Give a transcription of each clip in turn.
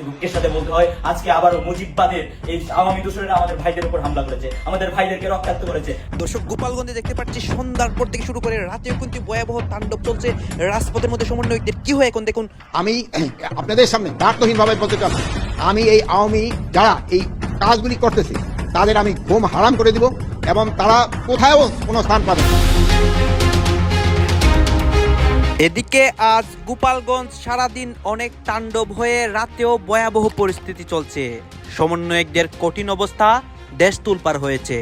আজকে দুঃখের সাথে বলতে হয় আজকে আবারও মুজিববাদের এই আওয়ামী দূষণেরা আমাদের ভাইদের উপর হামলা করেছে আমাদের ভাইদেরকে রক্তাক্ত করেছে। দর্শক গোপালগঞ্জে দেখতে পাচ্ছি সন্ধ্যার পর থেকে শুরু করে রাতেও কিন্তু ভয়াবহ তাণ্ডব চলছে। রাজপথের মধ্যে সমন্বয়কদের কি হয় এখন দেখুন। আমি আপনাদের সামনে দার্থহীনভাবে বলতে চাই আমি এই আওয়ামী যারা এই কাজগুলি করতেছে তাদের আমি ঘুম হারাম করে দিব এবং তারা কোথাও কোনো স্থান পাবে না। এদিকে আজ গোপালগঞ্জ সারাদিন অনেক তাণ্ডব হয়ে রাতেও ভয়াবহ পরিস্থিতি চলছে। সমন্বয়কদের কঠিন অবস্থা দেশ তুলপার হয়েছে।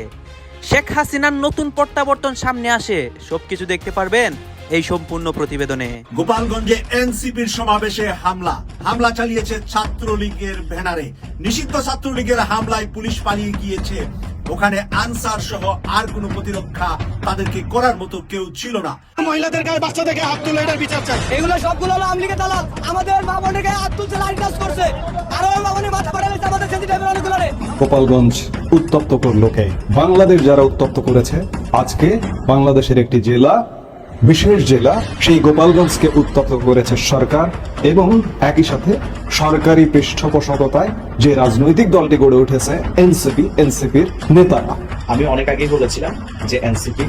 শেখ হাসিনার নতুন প্রত্যাবর্তন সামনে আসে। সবকিছু দেখতে পারবেন এই সম্পূর্ণ প্রতিবেদনে। গোপালগঞ্জে এনসিপির সমাবেশে হামলা। হামলা চালিয়েছে ছাত্রলীগের ব্যানারে। নিষিদ্ধ ছাত্রলীগের হামলায় পুলিশ পালিয়ে গিয়েছে। ওখানে আনসার সহ আর কোনো প্রতিরক্ষা তাদেরকে করার মতো কেউ ছিল না। মহিলাদের গায়ে বাচ্চা বাচ্চাদেরকে হাত তুলে এটার বিচার চাই। এগুলো সবগুলো হলো আমলিকে দালাল। আমাদের মা গায়ে হাত তুলছে লাইন কাজ করছে। আর ওই মা বোনের মাথা গেছে আমাদের সেন্সিটিভ অনেকগুলো গোপালগঞ্জ উত্তপ্ত করলোকে বাংলাদেশ যারা উত্তপ্ত করেছে আজকে বাংলাদেশের একটি জেলা বিশেষ জেলা সেই গোপালগঞ্জকে উত্তপ্ত করেছে সরকার এবং একই সাথে সরকারি পৃষ্ঠপোষকতায় যে রাজনৈতিক দলটি গড়ে উঠেছে এনসিপি এনসিপির নেতারা। আমি অনেক আগেই বলেছিলাম যে এনসিপি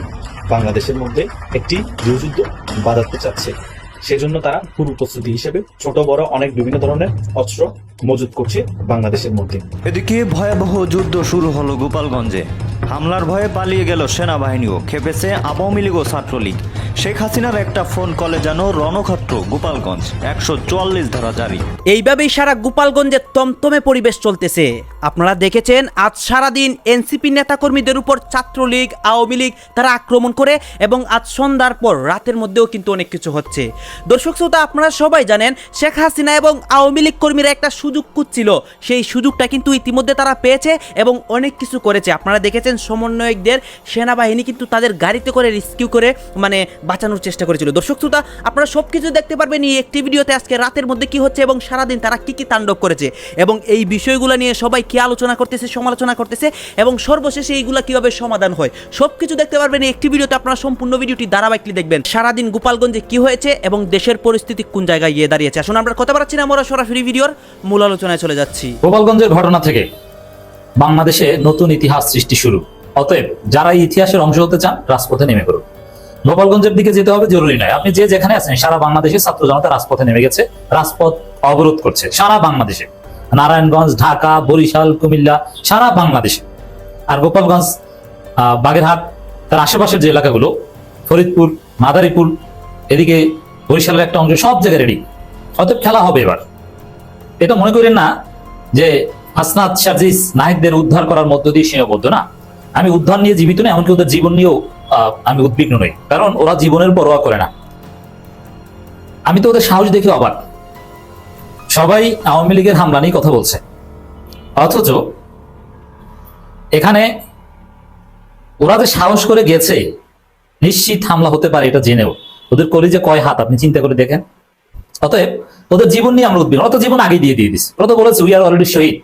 বাংলাদেশের মধ্যে একটি গৃহযুদ্ধ বাঁধাতে চাচ্ছে। সেজন্য তারা পূর্ব প্রস্তুতি হিসেবে ছোট বড় অনেক বিভিন্ন ধরনের অস্ত্র মজুত করছে বাংলাদেশের মধ্যে। এদিকে ভয়াবহ যুদ্ধ শুরু হলো গোপালগঞ্জে। হামলার ভয়ে পালিয়ে গেল সেনাবাহিনীও, খেপেছে আওয়ামী লীগ ও ছাত্রলীগ। শেখ হাসিনার একটা ফোন কলে যেন রণক্ষেত্র, গোপালগঞ্জ, একশো চুয়াল্লিশ ধারা জারি। এইভাবেই সারা গোপালগঞ্জে তমতমে পরিবেশ চলতেছে। আপনারা দেখেছেন, আজ সারাদিন এনসিপি নেতাকর্মীদের উপর ছাত্রলীগ, আওয়ামী লীগ তারা আক্রমণ করে এবং আজ সন্ধ্যার পর রাতের মধ্যেও কিন্তু অনেক কিছু হচ্ছে। দর্শক শ্রোতা, আপনারা সবাই জানেন, শেখ হাসিনা এবং আওয়ামী লীগ কর্মীরা একটা সুযোগ খুঁজছিল। সেই সুযোগটা কিন্তু ইতিমধ্যে তারা পেয়েছে এবং অনেক কিছু করেছে। আপনারা দেখেছেন সমন্বয়কদের সেনাবাহিনী কিন্তু তাদের গাড়িতে করে রেস্কিউ করে মানে বাঁচানোর চেষ্টা করেছিল। দর্শক শ্রোতা, আপনারা সব কিছু দেখতে পারবেন এই একটি ভিডিওতে আজকে রাতের মধ্যে কি হচ্ছে এবং সারাদিন তারা কি কি তাণ্ডব করেছে এবং এই বিষয়গুলো নিয়ে সবাই কি আলোচনা করতেছে, সমালোচনা করতেছে এবং সর্বশেষে এইগুলা কীভাবে সমাধান হয় সব কিছু দেখতে পারবেন এই একটি ভিডিওতে। আপনারা সম্পূর্ণ ভিডিওটি ধারাবাহিকলি দেখবেন। সারাদিন গোপালগঞ্জে কি হয়েছে এবং দেশের পরিস্থিতি কোন জায়গায় গিয়ে দাঁড়িয়েছে। আসুন, আমরা কথা বাড়াচ্ছি না, আমরা সরাসরি ভিডিওর মূল আলোচনায় চলে যাচ্ছি। গোপালগঞ্জের ঘটনা থেকে বাংলাদেশে নতুন ইতিহাস সৃষ্টি শুরু। অতএব যারা ইতিহাসের অংশ হতে চান, রাজপথে নেমে পড়ুন। গোপালগঞ্জের দিকে যেতে হবে, জরুরি নয়। আপনি যে যেখানে আছেন, সারা বাংলাদেশে ছাত্র জনতা রাজপথে নেমে গেছে, রাজপথ অবরোধ করছে, সারা বাংলাদেশে। নারায়ণগঞ্জ, ঢাকা, বরিশাল, কুমিল্লা, সারা বাংলাদেশে। আর গোপালগঞ্জ বাগেরহাট, তার আশেপাশের যে এলাকাগুলো, ফরিদপুর, মাদারীপুর, এদিকে বরিশালের একটা অংশ, সব জায়গায় রেডি অতএব খেলা হবে এবার। এটা মনে করেন না যে হাসনাত সাজিস নাহিদদের উদ্ধার করার মধ্য দিয়ে সীমাবদ্ধ, না? আমি উদ্ধার নিয়ে জীবিত নই, এমনকি ওদের জীবন নিয়েও আমি উদ্বিগ্ন নই, কারণ ওরা জীবনের পরোয়া করে না। আমি তো ওদের সাহস দেখে অবাক। সবাই আওয়ামী লীগের হামলা নিয়ে কথা বলছে। অথচ এখানে ওরা যে সাহস করে গেছে, নিশ্চিত হামলা হতে পারে, এটা জেনেও। ওদের করি কলিজে কয় হাত, আপনি চিন্তা করে দেখেন। অতএব ওদের জীবন নিয়ে আমরা উদ্বিগ্ন, ওরা তো জীবন আগে দিয়ে দিয়ে দিস ওরা তো বলেছে উই আর অলরেডি শহীদ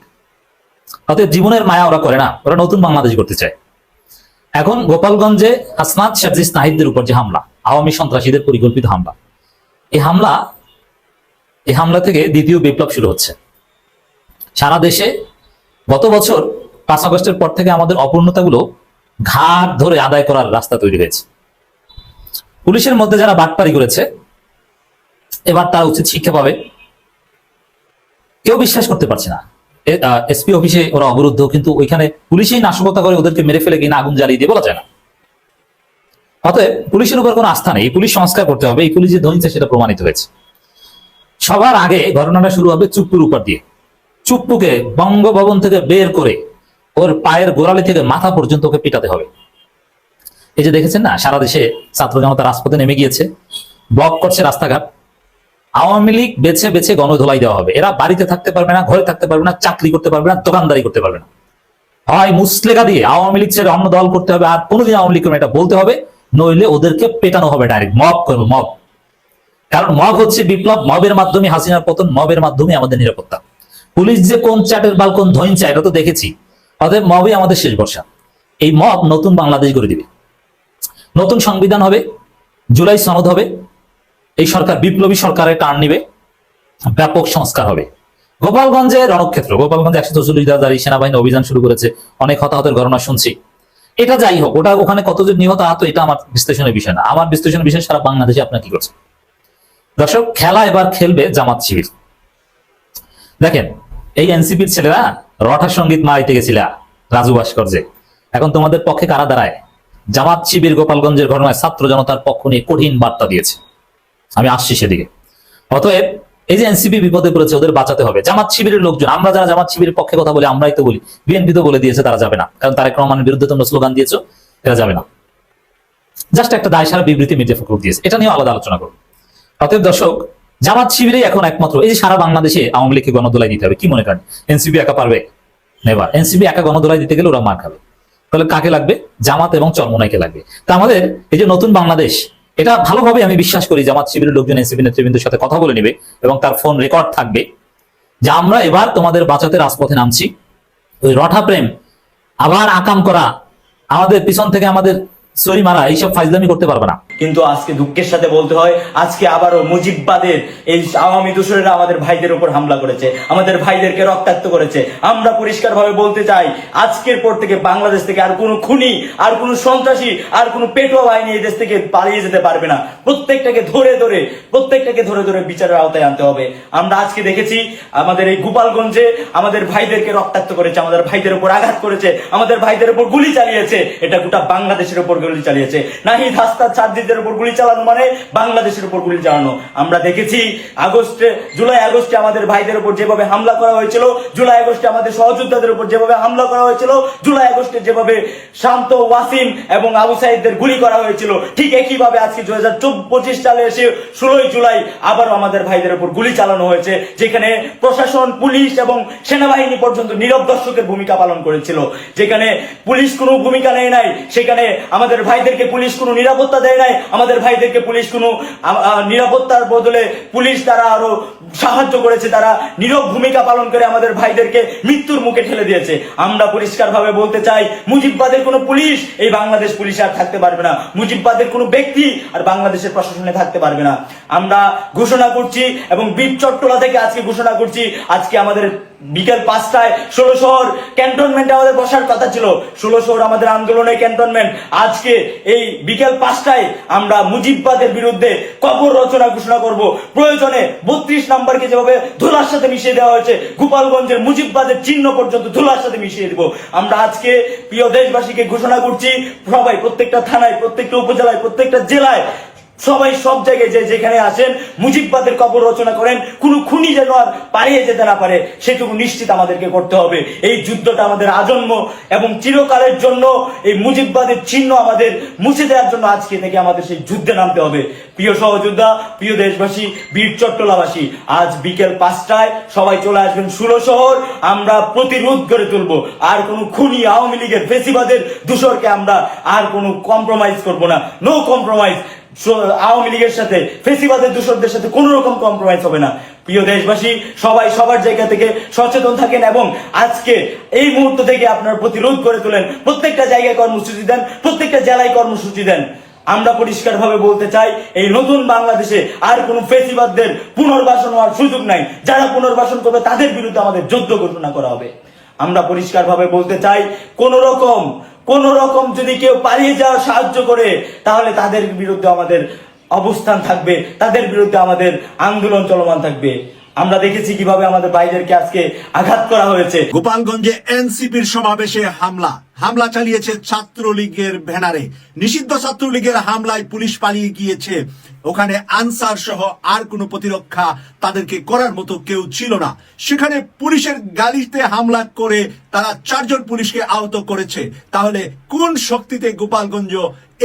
অতএব জীবনের মায়া ওরা করে না, ওরা নতুন বাংলাদেশ করতে চায়। এখন গোপালগঞ্জে হাসনাত শাবজিস নাহিদদের উপর যে হামলা, আওয়ামী সন্ত্রাসীদের পরিকল্পিত হামলা, এই হামলা এই হামলা থেকে দ্বিতীয় বিপ্লব শুরু হচ্ছে। সারা দেশে গত বছর পাঁচ আগস্টের পর থেকে আমাদের অপূর্ণতাগুলো ঘাট ধরে আদায় করার রাস্তা তৈরি হয়েছে। পুলিশের মধ্যে যারা বাটপারি করেছে, এবার তারা উচিত শিক্ষা পাবে। কেউ বিশ্বাস করতে পারছে না। এসপি অফিসে ওরা অবরুদ্ধ, কিন্তু ওইখানে পুলিশেই নাশকতা করে ওদেরকে মেরে ফেলে কিনা আগুন জ্বালিয়ে দিয়ে বলা যায় না। অতএব পুলিশের উপর কোনো আস্থা নেই পুলিশ সংস্কার করতে হবে, এই পুলিশ যে ধনীছে সেটা প্রমাণিত হয়েছে। সবার আগে ঘটনাটা শুরু হবে চুপ্পুর উপর দিয়ে। চুপ্পুকে বঙ্গভবন থেকে বের করে ওর পায়ের গোড়ালি থেকে মাথা পর্যন্ত ওকে পিটাতে হবে। এই যে দেখেছেন না, সারা দেশে ছাত্র জনতা রাজপথে নেমে গিয়েছে, ব্লক করছে রাস্তাঘাট। আওয়ামী লীগ বেছে বেছে গণধোলাই দেওয়া হবে। এরা বাড়িতে থাকতে পারবে না, ঘরে থাকতে পারবে না, চাকরি করতে পারবে না, দোকানদারি করতে পারবে না। হয় মুসলেখা দিয়ে আওয়ামী লীগ ছেড়ে অন্য দল করতে হবে, আর কোনোদিন আওয়ামী লীগ এটা বলতে হবে, নইলে ওদেরকে পেটানো হবে ডাইরেক্ট মব করবে, মব। কারণ মব হচ্ছে বিপ্লব, মবের মাধ্যমে, হাসিনার পতন, মবের মাধ্যমে আমাদের নিরাপত্তা। পুলিশ যে কোন চাটের বাল, কোন ধইন চায়, এটা তো দেখেছি। অতএব মবই আমাদের শেষ বর্ষা এই মব নতুন বাংলাদেশ গড়ে দিবে। নতুন সংবিধান হবে, জুলাই সনদ হবে এই সরকার বিপ্লবী সরকারের টার্ন নিবে, ব্যাপক সংস্কার হবে। গোপালগঞ্জে রণক্ষেত্র, গোপালগঞ্জে একশো চল্লিশ দাদারি সেনাবাহিনী অভিযান শুরু করেছে, অনেক হতাহতের ঘটনা শুনছি। এটা যাই হোক, ওটা ওখানে কতজন নিহত, আহত, এটা আমার বিশ্লেষণের বিষয় না। আমার বিশ্লেষণের বিষয়, সারা বাংলাদেশে আপনার কি করছে দর্শক, খেলা এবার খেলবে জামাত শিবির। দেখেন, এই এনসিপির ছেলেরা রঠা সংগীত মারাইতে গেছিল, রাজু ভাস্কর্যে। এখন তোমাদের পক্ষে কারা দাঁড়ায়? জামাত শিবির গোপালগঞ্জের ঘটনায় ছাত্র জনতার পক্ষ নিয়ে কঠিন বার্তা দিয়েছে। আমি আসছি সেদিকে। অতএব এই যে এনসিপি বিপদে পড়েছে, ওদের বাঁচাতে হবে। জামাত শিবিরের লোকজন, আমরা যারা জামাত শিবিরের পক্ষে কথা বলি, আমরাই তো বলি। বিএনপি তো বলে দিয়েছে, তারা যাবে না। কারণ তারেক রহমানের বিরুদ্ধে তোমরা স্লোগান দিয়েছ, এরা যাবে না। জাস্ট একটা দায় সারা বিবৃতি মির্জা ফখরুল দিয়েছে। এটা নিয়ে আলাদা আলোচনা করব। অতএব দর্শক, জামাত শিবিরে এখন একমাত্র। এই যে সারা বাংলাদেশে আওয়ামী লীগকে গণদোলাই দিতে হবে, কি মনে করেন? এনসিপি একা পারবে? নেবার এনসিপি একা গণদোলাই দিতে গেলে ওরা মার খাবে। তাহলে কাকে লাগবে? জামাত এবং চরমোনাইকে লাগবে। তা আমাদের এই যে নতুন বাংলাদেশ এটা ভালোভাবে আমি বিশ্বাস করি জামাত শিবিরের লোকজন, এনসিপি নেতৃবৃন্দের সাথে কথা বলে নেবে এবং তার ফোন রেকর্ড থাকবে। যে আমরা এবার তোমাদের বাঁচাতে রাজপথে নামছি। ওই রঠা প্রেম, আবার আকাম করা, আমাদের পিছন থেকে আমাদের সরি মারা, এইসব ফাইজলামি করতে পারবে না। কিন্তু আজকে দুঃখের সাথে বলতে হয়, আজকে আবারও মুজিববাদের এই আওয়ামী দূষরেরা আমাদের ভাইদের উপর হামলা করেছে, আমাদের ভাইদেরকে রক্তাক্ত করেছে। আমরা পরিষ্কারভাবে বলতে চাই, আজকের পর থেকে বাংলাদেশ থেকে আর কোনো খুনি, আর কোনো সন্ত্রাসী, আর কোনো পেটোয়া বাহিনী দেশ থেকে পালিয়ে যেতে পারবে না। প্রত্যেকটাকে ধরে ধরে, প্রত্যেকটাকে ধরে ধরে বিচারের আওতায় আনতে হবে। আমরা আজকে দেখেছি, আমাদের এই গোপালগঞ্জে আমাদের ভাইদেরকে রক্তাক্ত করেছে, আমাদের ভাইদের উপর আঘাত করেছে, আমাদের ভাইদের উপর গুলি চালিয়েছে। এটা গোটা বাংলাদেশের উপর গুলি চালিয়েছে। নাহিদ হাসতার ছাত্রীদের উপর গুলি চালানো মানে বাংলাদেশের উপর গুলি চালানো। আমরা দেখেছি আগস্টে, জুলাই আগস্টে আমাদের ভাইদের উপর যেভাবে হামলা করা হয়েছিল, জুলাই আগস্টে আমাদের সহযোদ্ধাদের উপর যেভাবে হামলা করা হয়েছিল, জুলাই আগস্টে যেভাবে শান্ত ওয়াসিম এবং আবু সাইদদের গুলি করা হয়েছিল, ঠিক একইভাবে আজকে দুই হাজার পঁচিশ সালে এসে ষোলোই জুলাই আবারও আমাদের ভাইদের উপর গুলি চালানো হয়েছে, যেখানে প্রশাসন, পুলিশ এবং সেনাবাহিনী পর্যন্ত নীরব দর্শকের ভূমিকা পালন করেছিল। যেখানে পুলিশ কোনো ভূমিকা নেয় নাই, সেখানে আমাদের ভাইদেরকে পুলিশ কোনো নিরাপত্তা দেয় নাই, আমাদের ভাইদেরকে পুলিশ কোনো নিরাপত্তার বদলে পুলিশ তারা আরও সাহায্য করেছে, তারা নীরব ভূমিকা পালন করে আমাদের ভাইদেরকে মৃত্যুর মুখে ঠেলে দিয়েছে। আমরা পরিষ্কারভাবে বলতে চাই, মুজিববাদের কোনো পুলিশ এই বাংলাদেশ পুলিশে আর থাকতে পারবে না। মুজিববাদের কোনো ব্যক্তি আর বাংলাদেশের প্রশাসনে থাকতে পারবে না। আমরা ঘোষণা করছি এবং বীর চট্টলা থেকে আজকে ঘোষণা করছি, আজকে আমাদের বিকেল পাঁচটায় ষোলো শহর ক্যান্টনমেন্টে আমাদের বসার কথা ছিল। ষোলো শহর আমাদের আন্দোলনের ক্যান্টনমেন্ট। আজকে এই বিকেল পাঁচটায় আমরা মুজিববাদের বিরুদ্ধে কবর রচনা ঘোষণা করব। প্রয়োজনে বত্রিশ নাম্বারকে যেভাবে ধুলার সাথে মিশিয়ে দেওয়া হয়েছে, গোপালগঞ্জের মুজিববাদের চিহ্ন পর্যন্ত ধুলার সাথে মিশিয়ে দিব। আমরা আজকে প্রিয় দেশবাসীকে ঘোষণা করছি, সবাই প্রত্যেকটা থানায়, প্রত্যেকটা উপজেলায়, প্রত্যেকটা জেলায় সবাই সব জায়গায় যে যেখানে আসেন মুজিববাদের কবর রচনা করেন, কোনো খুনি যেন আর পালিয়ে যেতে না পারে, সেটুকু নিশ্চিত আমাদেরকে করতে হবে। এই যুদ্ধটা আমাদের আজন্ম এবং চিরকালের জন্য এই মুজিববাদের চিহ্ন আমাদের মুছে দেওয়ার জন্য আজকে থেকে আমাদের সেই যুদ্ধে নামতে হবে। প্রিয় সহযোদ্ধা, প্রিয় দেশবাসী, বীর চট্টলাবাসী, আজ বিকেল পাঁচটায় সবাই চলে আসবেন ষোলো শহর, আমরা প্রতিরোধ করে তুলব। আর কোনো খুনি আওয়ামী লীগের ফেসিবাদের দূষরকে আমরা আর কোনো কম্প্রোমাইজ করব না। নো কম্প্রোমাইজ আওয়ামী লীগের সাথে, ফেসিবাদের দূষরদের সাথে কোনো রকম কম্প্রোমাইজ হবে না। প্রিয় দেশবাসী, সবাই সবার জায়গা থেকে সচেতন থাকেন এবং আজকে এই মুহূর্ত থেকে আপনার প্রতিরোধ করে তোলেন। প্রত্যেকটা জায়গায় কর্মসূচি দেন, প্রত্যেকটা জেলায় কর্মসূচি দেন। আমরা পরিষ্কারভাবে বলতে চাই, এই নতুন বাংলাদেশে আর কোনো ফেসিবাদদের পুনর্বাসন হওয়ার সুযোগ নাই। যারা পুনর্বাসন করবে, তাদের বিরুদ্ধে আমাদের যুদ্ধ ঘোষণা করা হবে। আমরা পরিষ্কারভাবে বলতে চাই, কোন রকম কোন রকম যদি কেউ পালিয়ে যাওয়ার সাহায্য করে, তাহলে তাদের বিরুদ্ধে আমাদের অবস্থান থাকবে, তাদের বিরুদ্ধে আমাদের আন্দোলন চলমান থাকবে। আমরা দেখেছি কীভাবে আমাদের ভাইদেরকে আজকে আঘাত করা হয়েছে। গোপালগঞ্জে এনসিপির সমাবেশে হামলা। হামলা চালিয়েছে ছাত্রলীগের ব্যানারে। নিষিদ্ধ ছাত্রলীগের হামলায় পুলিশ পালিয়ে গিয়েছে। ওখানে আনসার সহ আর কোনো প্রতিরক্ষা তাদেরকে করার মতো কেউ ছিল না। সেখানে পুলিশের গালিতে হামলা করে তারা চারজন পুলিশকে আহত করেছে। তাহলে কোন শক্তিতে গোপালগঞ্জ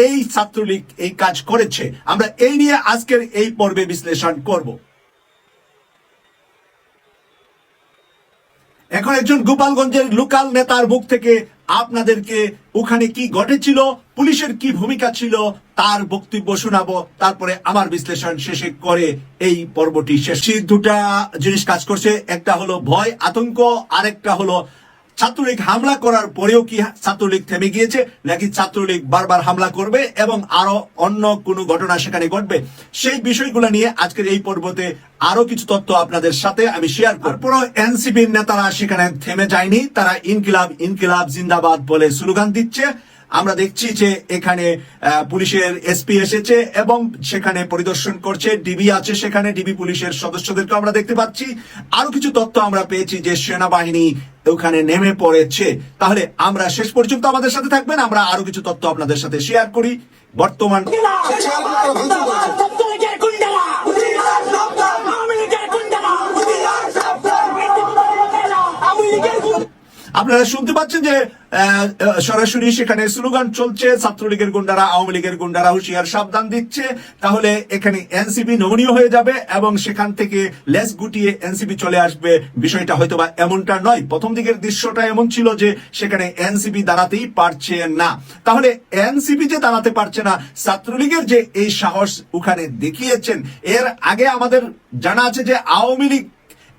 এই ছাত্রলীগ এই কাজ করেছে? আমরা এই নিয়ে আজকের এই পর্বে বিশ্লেষণ করব। এখন একজন গোপালগঞ্জের লোকাল নেতার মুখ থেকে আপনাদেরকে ওখানে কি ঘটেছিল, পুলিশের কি ভূমিকা ছিল, তার বক্তব্য শোনাবো। তারপরে আমার বিশ্লেষণ শেষে করে এই পর্বটি শেষ। দুটা জিনিস কাজ করছে, একটা হলো ভয়, আতঙ্ক, আরেকটা হলো ছাত্রলীগ হামলা করার পরেও কি ছাত্রলীগ থেমে গিয়েছে? নাকি ছাত্রলীগ বারবার হামলা করবে এবং আরও অন্য কোনো ঘটনা সেখানে ঘটবে? সেই বিষয়গুলো নিয়ে আজকের এই পর্বতে আরও কিছু তথ্য আপনাদের সাথে আমি শেয়ার করব। এনসিপির নেতারা সেখানে থেমে যায়নি। তারা ইনকিলাব ইনকিলাব জিন্দাবাদ বলে স্লোগান দিচ্ছে। আমরা দেখছি যে এখানে পুলিশের এসপি এসেছে এবং সেখানে পরিদর্শন করছে ডিবি আছে সেখানে ডিবি পুলিশের সদস্যদেরকে আমরা দেখতে পাচ্ছি। আরও কিছু তথ্য আমরা পেয়েছি যে সেনাবাহিনী ওখানে নেমে পড়েছে। তাহলে আমরা শেষ পর্যন্ত আমাদের সাথে থাকবেন আমরা আরও কিছু তথ্য আপনাদের সাথে শেয়ার করি। বর্তমান আপনারা শুনতে পাচ্ছেন যে সরাসরি সেখানে স্লোগান চলছে, ছাত্রলীগের গুন্ডারা, আওয়ামী লীগের গুন্ডারা হুঁশিয়ার সাবধান দিচ্ছে। তাহলে এখানে এনসিপি নমনীয় হয়ে যাবে এবং সেখান থেকে লেস গুটিয়ে এনসিপি চলে আসবে। বিষয়টা হয়তো বা এমনটা নয়। প্রথম দিকের দৃশ্যটা এমন ছিল যে, সেখানে এনসিপি দাঁড়াতেই পারছে না। তাহলে এনসিপি যে দাঁড়াতে পারছে না, ছাত্রলীগের যে এই সাহস ওখানে দেখিয়েছেন, এর আগে আমাদের জানা আছে যে, আওয়ামী লীগ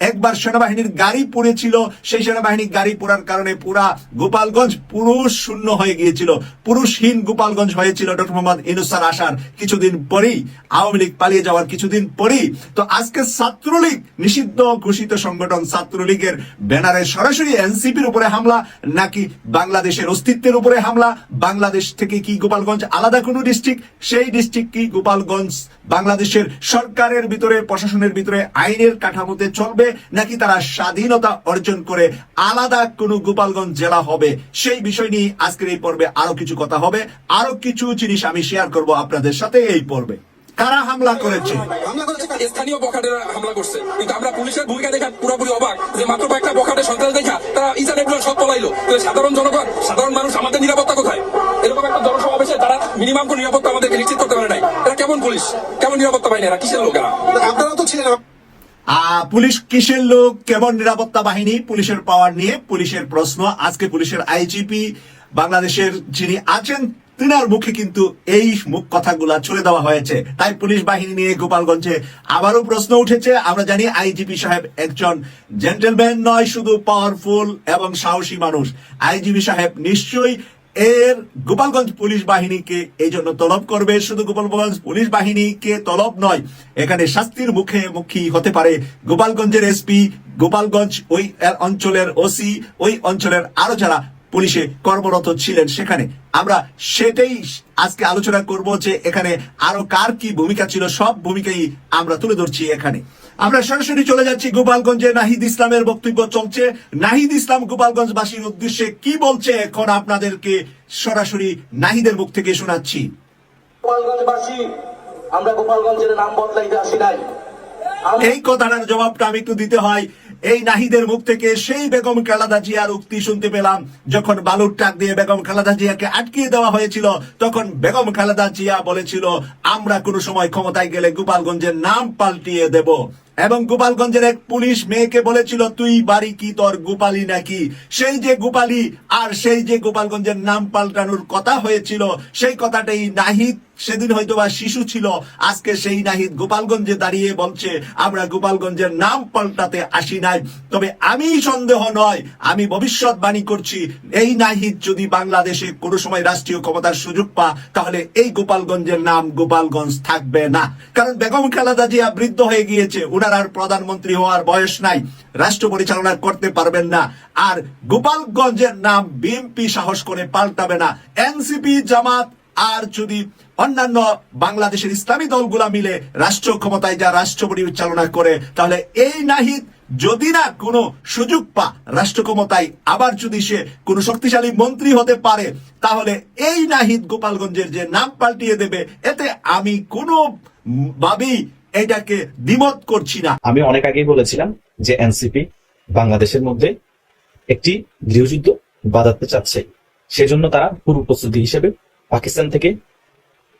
একবার সেনাবাহিনীর গাড়ি পড়েছিল, সেই সেনাবাহিনীর গাড়ি পড়ার কারণে পুরা গোপালগঞ্জ পুরুষ শূন্য হয়ে গিয়েছিল। পুরুষহীন গোপালগঞ্জ হয়েছিল ডক্টর মোহাম্মদ ইনুসার আসার কিছুদিন পরেই, আওয়ামী লীগ পালিয়ে যাওয়ার কিছুদিন পরেই। তো আজকে ছাত্রলীগ, নিষিদ্ধ ঘোষিত সংগঠন ছাত্রলীগের ব্যানারে সরাসরি এনসিপির উপরে হামলা, নাকি বাংলাদেশের অস্তিত্বের উপরে হামলা? বাংলাদেশ থেকে কি গোপালগঞ্জ আলাদা কোনো ডিস্ট্রিক্ট? সেই ডিস্ট্রিক্ট কি গোপালগঞ্জ বাংলাদেশের সরকারের ভিতরে, প্রশাসনের ভিতরে, আইনের কাঠামোতে চলবে? নাকি তারা স্বাধীনতা অর্জন করে আলাদা কোনো গোপালগঞ্জ জেলা হবে? সেই বিষয় নিয়ে আজকের এই পর্বে আরও কিছু কথা হবে। আরও কিছু জিনিস আমি শেয়ার করব আপনাদের সাথে এই পর্বে। কারা হামলা করেছে? স্থানীয় বখাটেরা হামলা করছে। কিন্তু আমরা পুলিশের ভূমিকা দেখা পুরোপুরি অবাক যে মাত্র কয়েকটা বখাটে সন্ত্রাস দেখা তারা ইজান এগুলো সব পলাইলো সাধারণ জনগণ সাধারণ মানুষ আমাদের নিরাপত্তা কোথায়? এরকম একটা জনসমাবেশে তারা মিনিমাম কোন নিরাপত্তা আমাদেরকে নিশ্চিত করতে পারে নাই। এরা কেমন পুলিশ? কেমন নিরাপত্তা বাহিনী এরা? কিসের লোকেরা? আপনারা তো ছিলেন পুলিশ কিসের লোক, কেমন নিরাপত্তা বাহিনী, পুলিশের পাওয়ার নিয়ে পুলিশের প্রশ্ন। আজকে পুলিশের আইজিপি বাংলাদেশের যিনি আছেন, তিনার মুখে কিন্তু এই মুখ কথাগুলা ছুড়ে দেওয়া হয়েছে। তাই পুলিশ বাহিনী নিয়ে গোপালগঞ্জে আবারও প্রশ্ন উঠেছে। আমরা জানি আইজিপি সাহেব একজন জেন্টেলম্যান নয়, শুধু পাওয়ারফুল এবং সাহসী মানুষ। আইজিপি সাহেব নিশ্চয়ই এর গোপালগঞ্জ পুলিশ বাহিনীকে এই জন্য তলব করবে। শুধু গোপালগঞ্জ পুলিশ বাহিনীকে তলব নয়, এখানে শাস্তির মুখে মুখী হতে পারে গোপালগঞ্জের এসপি, গোপালগঞ্জ ওই অঞ্চলের ওসি, ওই অঞ্চলের আরও যারা পুলিশে কর্মরত ছিলেন সেখানে। আমরা সেটাই আজকে আলোচনা করব যে এখানে আরও কার কি ভূমিকা ছিল, সব ভূমিকাই আমরা তুলে ধরছি এখানে। আমরা সরাসরি চলে যাচ্ছি গোপালগঞ্জে। নাহিদ ইসলামের বক্তব্য চলছে। নাহিদ ইসলাম গোপালগঞ্জবাসীর উদ্দেশ্যে কি বলছে? এখন আপনাদেরকে সরাসরি নাহিদের মুখ থেকে শোনাচ্ছি। গোপালগঞ্জবাসী আমরা গোপালগঞ্জের নাম বদলাইতে আসি নাই। এই কথাটার জবাবটা আমি একটু দিতে হয়। এই নাহিদের মুখ থেকে সেই বেগম খালেদা জিয়ার উক্তি শুনতে পেলাম। যখন বালুর ট্রাক দিয়ে বেগম খালেদা জিয়াকে আটকিয়ে দেওয়া হয়েছিল তখন বেগম খালেদা জিয়া বলেছিল আমরা কোনো সময় ক্ষমতায় গেলে গোপালগঞ্জের নাম পাল্টিয়ে দেব। এবং গোপালগঞ্জের এক পুলিশ মেয়েকে বলেছিল, তুই বাড়ি কি তোর গোপালি নাকি? সেই যে গোপালি আর সেই যে গোপালগঞ্জের নাম পাল্টানোর কথা হয়েছিল, সেই কথাটাই নাহিদ সেদিন হয়তো বা শিশু ছিল। আজকে সেই নাহিদ গোপালগঞ্জে দাঁড়িয়ে বলছে, আমরা গোপালগঞ্জের নাম পাল্টাতে আসি নাই। তবে আমি সন্দেহ নয়, আমি ভবিষ্যৎবাণী করছি, এই নাহিদ যদি বাংলাদেশে কোনো সময় রাষ্ট্রীয় ক্ষমতার সুযোগ পা, তাহলে এই গোপালগঞ্জের নাম গোপালগঞ্জ থাকবে না। কারণ বেগম খালেদা জিয়া বৃদ্ধ হয়ে গিয়েছে ওনার আর প্রধানমন্ত্রী হওয়ার বয়স নাই। রাষ্ট্র পরিচালনা করতে পারবেন না, আর গোপালগঞ্জের নাম বিএনপি সাহস করে পাল্টাবে না। এনসিপি জামাত আর যদি অন্যান্য বাংলাদেশের ইসলামী দলগুলা মিলে রাষ্ট্র ক্ষমতায় যা রাষ্ট্র পরিচালনা করে, তাহলে এই নাহিদ যদি না কোনো সুযোগ পা রাষ্ট্র ক্ষমতায় আবার যদি সে কোনো শক্তিশালী মন্ত্রী হতে পারে, তাহলে এই নাহিদ গোপালগঞ্জের যে নাম পাল্টিয়ে দেবে, এতে আমি কোনো ভাবেই এটাকে দ্বিমত করছি না। আমি অনেক আগেই বলেছিলাম যে এনসিপি বাংলাদেশের মধ্যে একটি গৃহযুদ্ধ বাধাতে চাচ্ছে। সেজন্য তারা পূর্ব প্রস্তুতি হিসেবে পাকিস্তান থেকে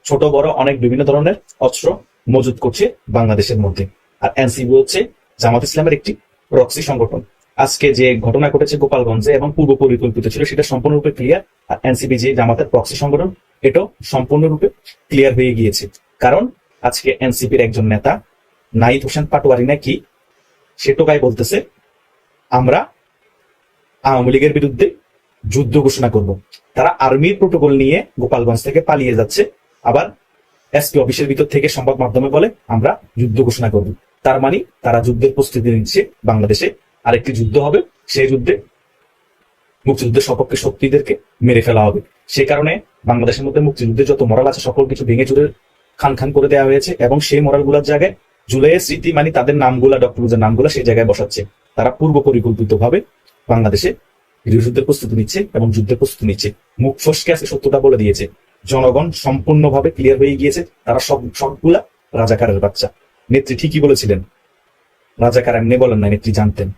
ছোট, বড় অনেক বিভিন্ন ধরনের অস্ত্র মজুত করছে বাংলাদেশের মধ্যে। আর এনসিবি হচ্ছে জামাত ইসলামের একটি রক্সি সংগঠন। আজকে যে ঘটনা ঘটেছে গোপালগঞ্জে এবং পূর্ব পরিকল্পিত ছিল, সেটা সম্পূর্ণরূপে ক্লিয়ার আর এনসিবি যে জামাতের প্রক্সি সংগঠন, এটাও সম্পূর্ণরূপে ক্লিয়ার হয়ে গিয়েছে। কারণ আজকে এনসিপির একজন নেতা, নাইদ হোসেন পাটোয়ারি নাকি, সে টোকায় বলতেছে, আমরা আওয়ামী লীগের বিরুদ্ধে যুদ্ধ ঘোষণা করব তারা আর্মির প্রোটোকল নিয়ে গোপালগঞ্জ থেকে পালিয়ে যাচ্ছে। আবার এসপি অফিসের ভিতর থেকে সংবাদ মাধ্যমে বলে, আমরা যুদ্ধ ঘোষণা করব। তার মানে তারা যুদ্ধের প্রস্তুতি নিচ্ছে। বাংলাদেশে আরেকটি যুদ্ধ হবে। সেই যুদ্ধে মুক্তিযুদ্ধের সপক্ষে শক্তিদেরকে মেরে ফেলা হবে। সেই কারণে বাংলাদেশের মধ্যে মুক্তিযুদ্ধের যত মরাল আছে, সকল কিছু ভেঙে চুরে খান খান করে দেওয়া হয়েছে এবং সেই মরালগুলার জায়গায় জুলাইয়ের স্মৃতি মানে তাদের নামগুলা ডক্টর নামগুলা সেই জায়গায় বসাচ্ছে। তারা পূর্ব পরিকল্পিত ভাবে বাংলাদেশে গৃহযুদ্ধের প্রস্তুতি নিচ্ছে এবং যুদ্ধের প্রস্তুতি নিচ্ছে। মুখ ফসকে আজকে সত্যটা বলে দিয়েছে। জনগণ সম্পূর্ণভাবে ক্লিয়ার হয়ে গিয়েছে। তারা সব, সবগুলা রাজাকারের বাচ্চা। নেত্রী ঠিকই বলেছিলেন। রাজাকার এমনি বলেন না নেত্রী জানতেন।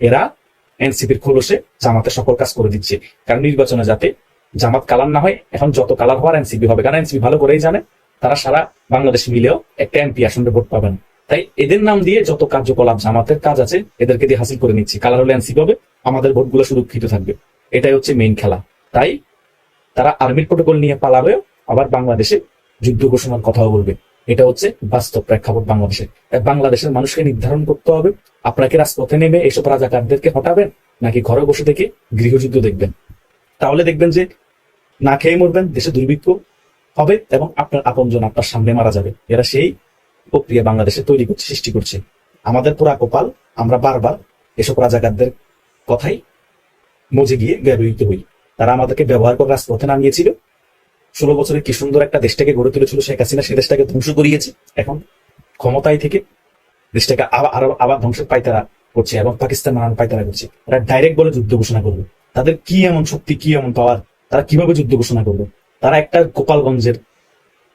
এরা এনসিপির খোলসে জামাতে সকল কাজ করে দিচ্ছে। কারণ নির্বাচনে যাতে জামাত কালার না হয়, এখন যত কালার হওয়ার এনসিপি হবে। কারণ এনসিপি ভালো করেই জানে, তারা সারা বাংলাদেশ মিলেও একটা এমপি আসনে ভোট পাবেন। তাই এদের নাম দিয়ে যত কার্যকলাপ জামাতের কাজ আছে, এদেরকে দিয়ে হাসিল করে নিচ্ছি। কালার হলে এনসিপি হবে, আমাদের ভোটগুলো সুরক্ষিত থাকবে। এটাই হচ্ছে মেইন খেলা। তাই তারা আর্মির প্রোটোকল নিয়ে পালাবে, আবার বাংলাদেশে যুদ্ধ ঘোষণার কথাও বলবে। এটা হচ্ছে বাস্তব প্রেক্ষাপট বাংলাদেশে বাংলাদেশের মানুষকে নির্ধারণ করতে হবে। আপনাকে রাজপথে নেমে এসব রাজাকারদেরকে হটাবেন, নাকি ঘরে বসে থেকে গৃহযুদ্ধ দেখবেন? তাহলে দেখবেন যে না খেয়ে মরবেন, দেশে দুর্ভিক্ষ হবে এবং আপনার আপনজন আপনার সামনে মারা যাবে। এরা সেই প্রক্রিয়া বাংলাদেশে তৈরি করছে, সৃষ্টি করছে। আমাদের পুরা কপাল, আমরা বারবার এসব রাজাকারদের কথাই মজে গিয়ে ব্যবহৃত হই। তারা আমাদেরকে ব্যবহার করে রাজপথে নামিয়েছিল। ষোলো বছরে কি সুন্দর একটা দেশটাকে গড়ে তুলেছিল শেখ হাসিনা, সে দেশটাকে ধ্বংস করিয়েছে। এখন ক্ষমতায় থেকে দেশটাকে আবার আরও আবার ধ্বংসের পাইতারা করছে এবং পাকিস্তান নানান পাইতারা করছে। তারা ডাইরেক্ট বলে যুদ্ধ ঘোষণা করবে তাদের কি এমন শক্তি, কি এমন পাওয়ার তারা কীভাবে যুদ্ধ ঘোষণা করবে তারা একটা গোপালগঞ্জের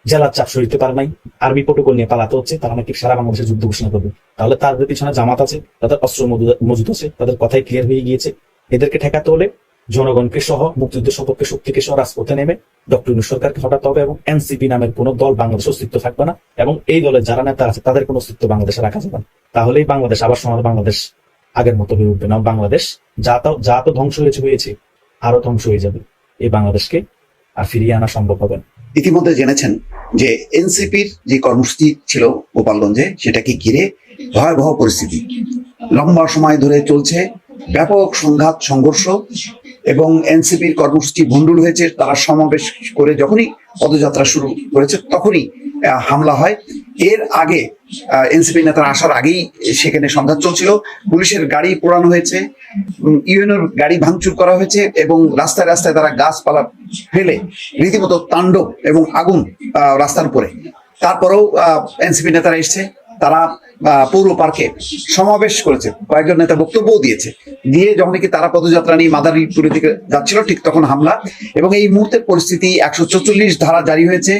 জেলার চাপ সরিতে পারে নাই। আর্মি প্রোটোকল নিয়ে পালাতে হচ্ছে, তারা নাকি সারা বাংলাদেশে যুদ্ধ ঘোষণা করবে। তাহলে তাদের পিছনে জামাত আছে, তাদের অস্ত্র মজুদ- আছে, তাদের কথাই ক্লিয়ার হয়ে গিয়েছে। এদেরকে ঠেকাতে হলে জনগণকে সহ মুক্তিযুদ্ধের সপক্ষে শক্তিকে সহ রাজপথে নেমে ডক্টর ইউনূস সরকারকে হটাতে হবে এবং এনসিপি নামের কোন দল বাংলাদেশ অস্তিত্ব থাকবে না এবং এই দলের যারা নেতা আছে, তাদের কোনো অস্তিত্ব বাংলাদেশে রাখা যাবে না। তাহলেই বাংলাদেশ আবার সোনার বাংলাদেশ আগের মতো হয়ে উঠবে না। বাংলাদেশ যা তো যা তো ধ্বংস হয়েছে হয়েছে, আরও ধ্বংস হয়ে যাবে। এই বাংলাদেশকে আর ফিরিয়ে আনা সম্ভব হবে না। ইতিমধ্যে জেনেছেন যে এনসিপির যে কর্মসূচি ছিল গোপালগঞ্জে, সেটাকে ঘিরে ভয়াবহ পরিস্থিতি। লম্বা সময় ধরে চলছে ব্যাপক সংঘাত, সংঘর্ষ এবং এনসিপির কর্মসূচি ভণ্ডুল হয়েছে। তারা সমাবেশ করে যখনই পদযাত্রা শুরু করেছে, তখনই হামলা হয়। এর আগে এনসিপি নেতারা আসার আগেই সেখানে সংঘাত চলছিল। পুলিশের গাড়ি পোড়ানো হয়েছে ইউএনওর গাড়ি ভাঙচুর করা হয়েছে এবং রাস্তায় রাস্তায় তারা গাছপালা ফেলে রীতিমতো তাণ্ডব এবং আগুন রাস্তার উপরে। তারপরেও এনসিপি নেতারা এসছে। তারা পৌর পার্কে সমাবেশ করেছে। কয়েকজন নেতা বক্তব্য দিয়েছে। দিয়ে যখন কি তারা পদযাত্রা নিয়ে মাদারীপুরের দিকে যাচ্ছিল, ঠিক তখন হামলা। এবং এই মুহূর্তের পরিস্থিতি একশো ধারা জারি হয়েছে।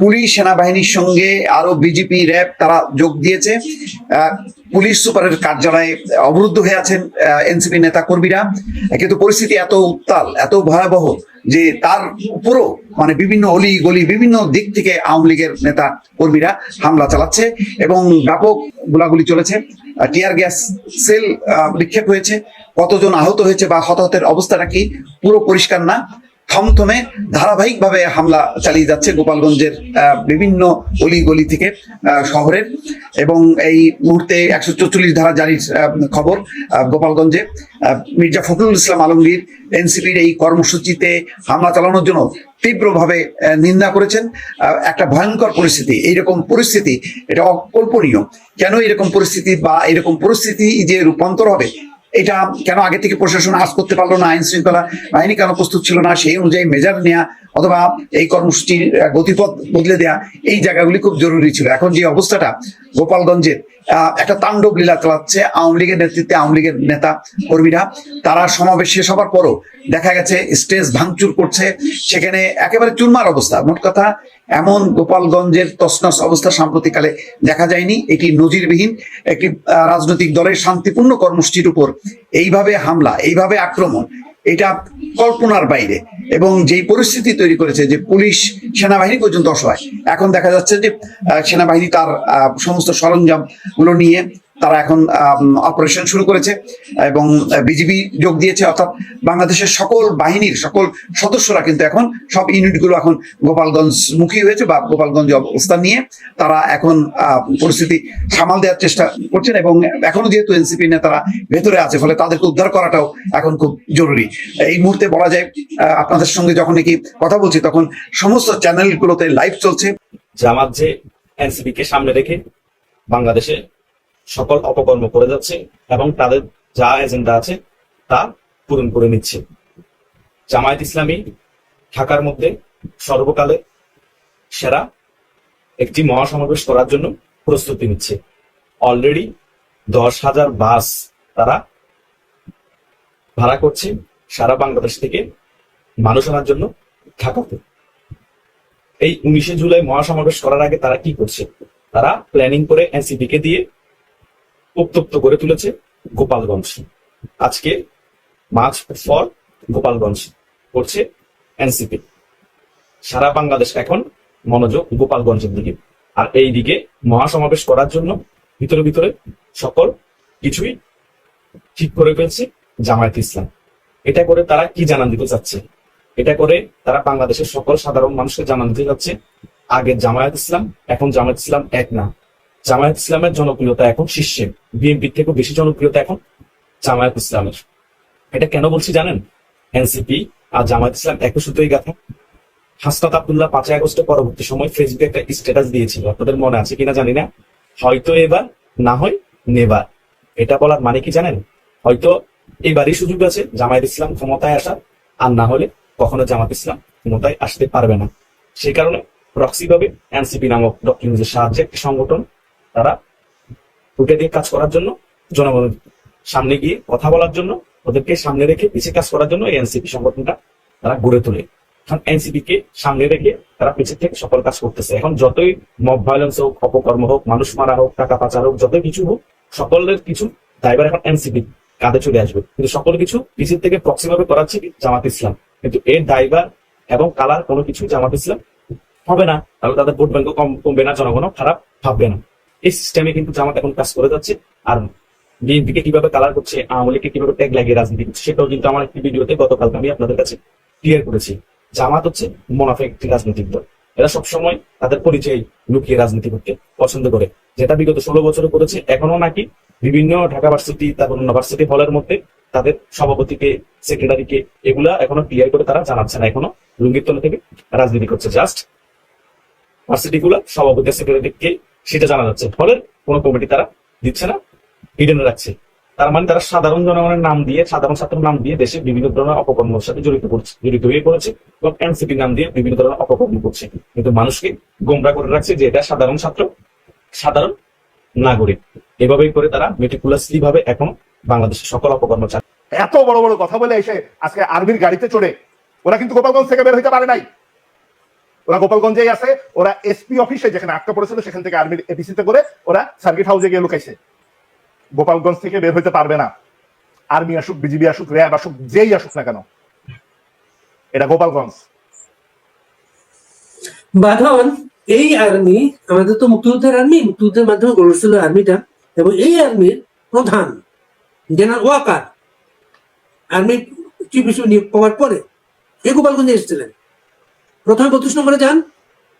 পুলিশ, সেনাবাহিনীর সঙ্গে আরও বিজেপি, র্যাব তারা যোগ দিয়েছে। পুলিশ সুপারের কার্যালয়ে অবরুদ্ধ হয়ে আছেন এনসিপি নেতা কর্মীরা কিন্তু পরিস্থিতি এত উত্তাল, এত ভয়াবহ যে তার উপরও মানে বিভিন্ন অলি গলি বিভিন্ন দিক থেকে আওয়ামী লীগের নেতা কর্মীরা হামলা চালাচ্ছে এবং ব্যাপক গোলাগুলি চলেছে। টিয়ার গ্যাস সেল নিক্ষেপ হয়েছে। কতজন আহত হয়েছে বা হতাহতের অবস্থাটা কি পুরো পরিষ্কার না। থমথমে ধারাবাহিকভাবে হামলা চালিয়ে যাচ্ছে গোপালগঞ্জের বিভিন্ন অলি গলি থেকে শহরের। এবং এই মুহূর্তে একশো চৌচল্লিশ ধারা জারির খবর গোপালগঞ্জে। মির্জা ফখরুল ইসলাম আলমগীর এনসিপির এই কর্মসূচিতে হামলা চালানোর জন্য তীব্রভাবে নিন্দা করেছেন। একটা ভয়ঙ্কর পরিস্থিতি, এইরকম পরিস্থিতি, এটা অকল্পনীয়। কেন এরকম পরিস্থিতি বা এরকম পরিস্থিতি যে রূপান্তর হবে এটা কেন আগে থেকে প্রশাসন আজ করতে পারল না আইন শৃঙ্খলা বাহিনী কেন প্রস্তুত ছিল না, সেই অনুযায়ী মেজার নেওয়া অথবা এই কর্মসূচির গতিপথ বদলে দেয়া, এই জায়গাগুলি খুব জরুরি ছিল। এখন যে অবস্থাটা, গোপালগঞ্জের একটা তাণ্ডব লীলা চালাচ্ছে আওয়ামী লীগের নেতৃত্বে আওয়ামী লীগের নেতা কর্মীরা। তারা সমাবেশ শেষ হবার পরও দেখা গেছে, স্টেজ ভাঙচুর করছে। সেখানে একেবারে চুরমার অবস্থা। মোট কথা, এমন গোপালগঞ্জের তসনস অবস্থা সাম্প্রতিককালে দেখা যায়নি। এটি নজিরবিহীন একটি রাজনৈতিক দলের শান্তিপূর্ণ কর্মসূচির উপর এইভাবে হামলা, এইভাবে আক্রমণ এটা কল্পনার বাইরে। এবং যেই পরিস্থিতি তৈরি করেছে যে পুলিশ সেনাবাহিনী পর্যন্ত অসহায়। এখন দেখা যাচ্ছে যে সেনাবাহিনী তার সমস্ত সরঞ্জামগুলো নিয়ে তারা এখন অপারেশন শুরু করেছে এবং বিজিবি যোগ দিয়েছে, অর্থাৎ বাংলাদেশের সকল বাহিনীর সকল সদস্যরা কিন্তু এখন সব ইউনিটগুলো এখন গোপালগঞ্জ মুখী হয়েছে বা গোপালগঞ্জ অবস্থান নিয়ে তারা এখন পরিস্থিতি সামাল দেওয়ার চেষ্টা করছেন এবং এখনও যেহেতু এনসিপি নেতারা ভেতরে আছে, ফলে তাদেরকে উদ্ধার করাটাও এখন খুব জরুরি। এই মুহূর্তে বলা যায় আপনাদের সঙ্গে যখন নাকি কথা বলছি, তখন সমস্ত চ্যানেলগুলোতে লাইভ চলছে। জামাত যে এনসিপি কে সামনে রেখে বাংলাদেশে সকল অপকর্ম করে যাচ্ছে এবং তাদের যা এজেন্ডা আছে তা পূরণ করে নিচ্ছে। জামায়াত ইসলামী ঢাকার মধ্যে সর্বকালে সেরা একটি মহাসমাবেশ করার জন্য প্রস্তুতি নিচ্ছে। অলরেডি দশ হাজার বাস তারা ভাড়া করছে সারা বাংলাদেশ থেকে মানুষ আনার জন্য ঢাকাতে। এই উনিশে জুলাই মহাসমাবেশ করার আগে তারা কি করছে? তারা প্ল্যানিং করে এনসিপি কে দিয়ে উত্তপ্ত করে তুলেছে গোপালগঞ্জ। আজকে মার্চ ফর গোপালগঞ্জ করছে এনসিপি। সারা বাংলাদেশ এখন মনোযোগ গোপালগঞ্জের দিকে। আর এই দিকে মহাসমাবেশ করার জন্য ভিতরে ভিতরে সকল কিছুই ঠিক করে ফেলছে জামায়াত ইসলাম। এটা করে তারা কি জানান দিতে চাচ্ছে? এটা করে তারা বাংলাদেশের সকল সাধারণ মানুষকে জানান দিতে চাচ্ছে, আগে জামায়াত ইসলাম, এখন জামায়াত ইসলাম এক না। জামায়াত ইসলামের জনপ্রিয়তা এখন শীর্ষে। বিএনপির থেকেও বেশি জনপ্রিয়তা এখন জামায়াত ইসলামের। এটা কেন বলছি জানেন? এনসিপি আর জামায়াত ইসলাম একই সুতোই গাথা। হাসনাত আব্দুল্লাহ পাঁচই আগস্টের পরবর্তী সময় ফেসবুকে একটা স্ট্যাটাস দিয়েছিল। আপনাদের মনে আছে কিনা জানি না। হয়তো এবার, না হয় নেবার। এটা বলার মানে কি জানেন? হয়তো এবারই সুযোগ আছে জামায়াত ইসলাম ক্ষমতায় আসার আর না হলে কখনো জামাত ইসলাম ক্ষমতায় আসতে পারবে না। সেই কারণে প্রক্সি ভাবে এনসিপি নামক ডক্টর সাহায্যে একটি সংগঠন তারা উঠে দিয়ে কাজ করার জন্য জনগণের সামনে গিয়ে কথা বলার জন্য, ওদেরকে সামনে রেখে পিছিয়ে কাজ করার জন্য এনসিপি সংগঠনটা তারা গড়ে তোলে। এনসিপি কে সামনে রেখে তারা পিছিয়ে থেকে সকল কাজ করতেছে। এখন যতই মব ভায়োলেন্স হোক, অপকর্ম হোক, মানুষ মারা হোক, টাকা পাচার হোক, যতই কিছু হোক, সকলের কিছু দায়বার এখন এনসিপি কাঁধে চলে আসবে। কিন্তু সকল কিছু পিছিয়ে থেকে প্রক্সি ভাবে করাচ্ছে জামাত ইসলাম। কিন্তু এর দায়বার এবং কালার কোনো কিছু জামাত ইসলাম হবে না। তাহলে তাদের ভোট ব্যাংক কম কমবে না, জনগণও খারাপ ভাববে না। এই সিস্টেমে কিন্তু জামাত এখন কাজ করে যাচ্ছে। আর বিএনপি কে কীভাবে কালার করছে, আওয়ামী লীগকে কীভাবে ট্যাগ লাগিয়ে রাজনীতি করছে, সেটাও কিন্তু আমার একটি ভিডিওতে গতকালকে আমি আপনাদের কাছে ক্লিয়ার করেছি। জামাত হচ্ছে মোনাফে একটি রাজনৈতিক দল। এরা সবসময় তাদের পরিচয় লুকিয়ে রাজনীতি করতে পছন্দ করে। যেটা বিগত ষোলো বছরে করেছে এখনও নাকি বিভিন্ন ঢাকা ভার্সিটি, তারপর অন্য ভার্সিটি হলের মধ্যে তাদের সভাপতিকে সেক্রেটারিকে এগুলা এখনও ক্লিয়ার করে তারা জানাচ্ছে না এখনও লুঙ্গির তলা থেকে রাজনীতি করছে। জাস্ট ভার্সিটি গুলা সভাপতি সেক্রেটারিকে সেটা জানা যাচ্ছে। ফলে কোনো কমিটি তারা দিচ্ছে না হিডেনে রাখছে। তার মানে তারা সাধারণ জনগণের নাম দিয়ে, সাধারণ ছাত্রের নাম দিয়ে দেশে বিভিন্ন ধরনের অপকর্মের সাথে জড়িত করছে জড়িত হয়ে পড়েছে এবং এনসিপি নাম দিয়ে বিভিন্ন ধরনের অপকর্ম করছে। কিন্তু মানুষকে গোমরা করে রাখছে যে এটা সাধারণ ছাত্র, সাধারণ নাগরিক। এভাবেই করে তারা মেটিকুলাসলি ভাবে এখন বাংলাদেশের সকল অপকর্ম চালাচ্ছে। এত বড় বড় কথা বলে এসে আজকে আর্মির গাড়িতে চড়ে, ওরা কিন্তু গোপালগঞ্জ থেকে বের হইতে পারে নাই। ওরা গোপালগঞ্জেই আছে, ওরা এসপি অফিসে যেখানে আটকা পড়েছিল, সেখান থেকে আর্মির এপিসিতে করে ওরা সার্কিট হাউসে গিয়ে লুকাইছে। গোপালগঞ্জ থেকে বের হইতে পারবে না। আর্মি আসুক বিজিবি আসুক র্যাব আসুক, যেই আসুক না কেন, এটা গোপালগঞ্জ। বাঁধন, এই আর্মি আমাদের তো মুক্তিযুদ্ধের আর্মি মুক্তিযুদ্ধের মাধ্যমে গড়ে আর্মিটা এবং এই আর্মির প্রধান জেনারেল ওয়াকার আর্মি চিফ হিসেবে নিয়োগ পাওয়ার পরে এই গোপালগঞ্জে এসেছিলেন? প্রথমে বত্রিশ নম্বরে যান,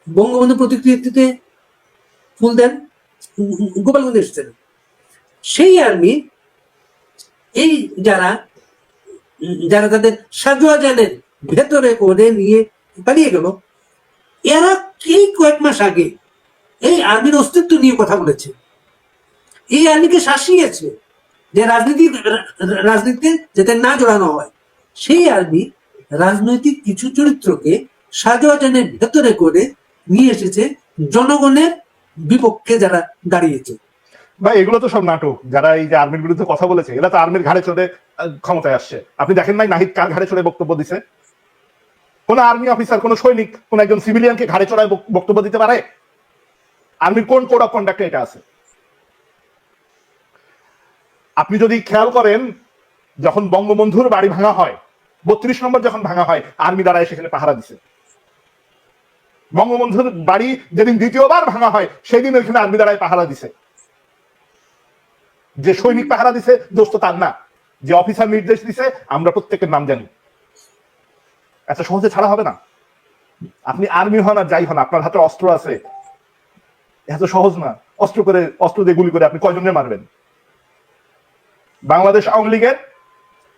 বঙ্গবন্ধু প্রতিকৃতিতে ফুল দেন, গোপালগঞ্জে এসেছিলেন সেই আর্মি, এই যারা যারা তাদের সাজোয়া জানের ভেতরে করে নিয়ে পালিয়ে গেল, এরা এই কয়েক মাস আগে এই আর্মির অস্তিত্ব নিয়ে কথা বলেছে। এই আর্মিকে শাসিয়েছে যে রাজনীতি, রাজনীতিতে যাতে না জড়ানো হয়, সেই আর্মি রাজনৈতিক কিছু চরিত্রকে সাজোয়াজানের ভেতরে করে নিয়ে এসেছে জনগণের বিপক্ষে যারা দাঁড়িয়েছে। ভাই, এগুলো তো সব নাটক। যারা এই যে আর্মির বিরুদ্ধে কথা বলেছে, এরা তো আর্মির ঘাড়ে চড়ে ক্ষমতায় আসছে। আপনি দেখেন নাই নাহিদ কার ঘাড়ে চড়ে বক্তব্য দিছে? কোন আর্মি অফিসার, কোন সৈনিক, কোন একজন সিভিলিয়ানকে ঘাড়ে চড়ায় বক্তব্য দিতে পারে? আর্মির কোন কোড অফ কন্ডাক্টে এটা আছে? আপনি যদি খেয়াল করেন, যখন বঙ্গবন্ধুর বাড়ি ভাঙা হয়, বত্রিশ নম্বর যখন ভাঙা হয়, আর্মি দ্বারা সেখানে পাহারা দিছে। বঙ্গবন্ধুর বাড়ি যেদিন দ্বিতীয়বার ভাঙা হয় সেই দিন ওইখানে আর্মি দ্বারাই পাহারা দিছে। যে সৈনিক পাহারা দিছে দোষ তো তার না। যে অফিসার নির্দেশ দিছে, আমরা প্রত্যেকের নাম জানি। এত সহজে ছাড়া হবে না। আপনি আর্মি হন আর যাই হন, আপনার হাতে অস্ত্র আছে। এত সহজ না। অস্ত্র করে, অস্ত্র দিয়ে গুলি করে আপনি কয়জনের মারবেন? বাংলাদেশ আওয়ামী লীগের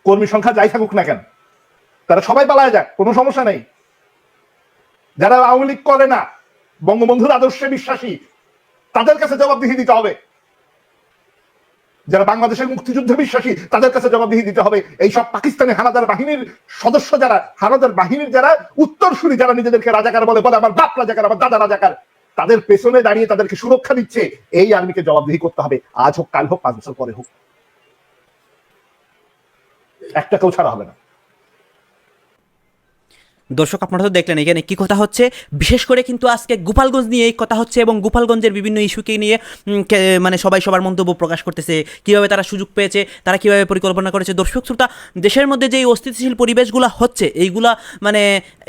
কর্মী সংখ্যা যাই থাকুক না কেন, তারা সবাই পালায় যাক, কোনো সমস্যা নেই। যারা আওয়ামী লীগ করে না, বঙ্গবন্ধুর আদর্শে বিশ্বাসী, তাদের কাছে জবাবদিহি দিতে হবে। যারা বাংলাদেশের মুক্তিযুদ্ধে বিশ্বাসী, তাদের কাছে জবাবদিহি দিতে হবে। এই সব পাকিস্তানি হানাদার বাহিনীর সদস্য যারা, হানাদার বাহিনীর যারা, উত্তরসূরি যারা নিজেদেরকে রাজাকার বলে বলে, আমার বাপ রাজাকার, আমার দাদা রাজাকার, তাদের পেছনে দাঁড়িয়ে তাদেরকে সুরক্ষা দিচ্ছে, এই আর্মিকে জবাবদিহি করতে হবে। আজ হোক, কাল হোক, পাঁচ বছর পরে হোক। একটা কেউ ছাড়া হবে না। দর্শক, আপনারা তো দেখলেন এখানে কি কথা হচ্ছে। বিশেষ করে কিন্তু আজকে গোপালগঞ্জ নিয়ে এই কথা হচ্ছে এবং গোপালগঞ্জের বিভিন্ন ইস্যুকে নিয়ে মানে সবাই সবার মন্তব্য প্রকাশ করতেছে। কীভাবে তারা সুযোগ পেয়েছে, তারা কীভাবে পরিকল্পনা করেছে। দর্শক, শ্রোতা, দেশের মধ্যে যে অস্থিতিশীল পরিবেশগুলো হচ্ছে, এইগুলা মানে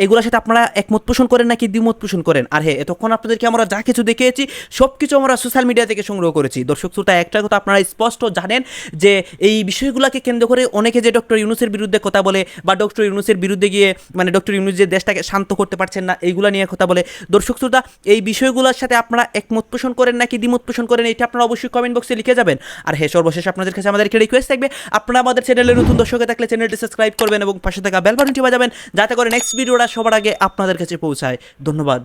এগুলোর সাথে আপনারা একমত পোষণ করেন নাকি দ্বিমত পোষণ করেন? আর হ্যাঁ এতক্ষণ আপনাদেরকে আমরা যা কিছু দেখিয়েছি সব কিছু আমরা সোশ্যাল মিডিয়া থেকে সংগ্রহ করেছি। দর্শক, শ্রোতা, একটা কথা আপনারা স্পষ্ট জানেন যে এই বিষয়গুলোকে কেন্দ্র করে অনেকে যে ডক্টর ইউনুসের বিরুদ্ধে কথা বলে বা ডক্টর ইউনুসের বিরুদ্ধে গিয়ে মানে ডক্টর ইউনুস যে দেশটাকে শান্ত করতে পারছেন না, এইগুলো নিয়ে কথা বলে। দর্শক শ্রোতা, এই বিষয়গুলোর সাথে আপনারা একমত পোষণ করেন নাকি দ্বিমত পোষণ করেন, এটা আপনারা অবশ্যই কমেন্ট বক্সে লিখে যাবেন। আর হ্যাঁ সর্বশেষ আপনাদের কাছে আমাদের একটা রিকোয়েস্ট থাকবে। আপনারা আমাদের চ্যানেলে নতুন দর্শকে থাকলে চ্যানেলটি সাবস্ক্রাইব করবেন এবং পাশে থাকা বেল বাটনটি বাজাবেন, যাতে করে নেক্সট ভিডিওটা সবার আগে আপনাদের কাছে পৌঁছায়। ধন্যবাদ।